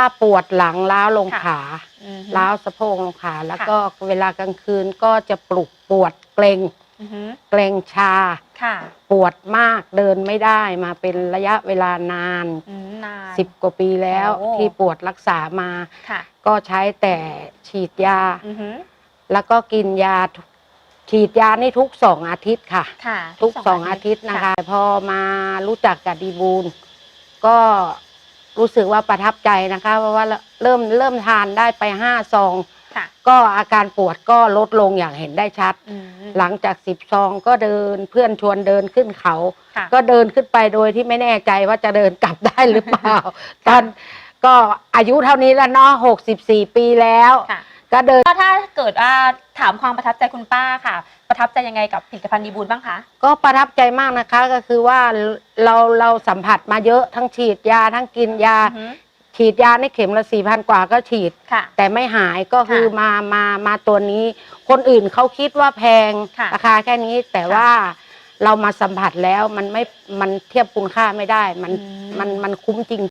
ถ้าปวดหลังล้าวลงค่ะขาอือฮึล้าวสะโพกลงขาแล้วค่ะก็เวลากลางคืนก็จะปลุกปวดเกรงอือฮึเกรงชาค่ะปวดมากเดินไม่ได้มาเป็นระยะเวลานานอืมนานสิบกว่าปีแล้วโอ้ที่ปวดรักษามาค่ะก็ใช้แต่ฉีดยาอือฮึแล้วก็กินยาทุกฉีดยานี่ทุกสองอาทิตย์ค่ะค่ะ ทุกสองอาทิตย์นะคะ พอมารู้จักกับดีบูลก็ รู้สึกว่าประทับใจนะคะ เพราะว่าเริ่มเริ่มทานได้ไปห้าซองค่ะก็อาการปวดก็ลดลงอย่างเห็นได้ชัดอืมหลังจากสิบซองก็เดินเพื่อนชวนเดินขึ้นเขาค่ะก็เดินขึ้นไปโดยที่ไม่แน่ใจว่าจะเดินกลับได้หรือเปล่า ตอนก็อายุเท่านี้แล้วเนาะหกสิบสี่ปีแล้วค่ะ ก็เดิน ก็ถ้าเกิดว่าถามความประทับใจคุณป้าค่ะ ประทับใจยังไงกับผลิตภัณฑ์ดีบูลบ้างคะ ก็ประทับใจมากนะคะก็คือว่าเราเราสัมผัสมาเยอะทั้งฉีดยาทั้งกินยาอือฮึฉีดยาในเข็มละสี่พันกว่าก็ฉีด ค่ะ แต่ไม่หายก็คือค่ะมามามาตัวนี้ คนอื่นเขาคิดว่าแพงค่ะราคาแค่นี้แต่ค่ะว่าเรามาสัมผัสแล้วมันไม่มันเทียบคุณค่าไม่ได้ มันอืม มันมันคุ้มจริง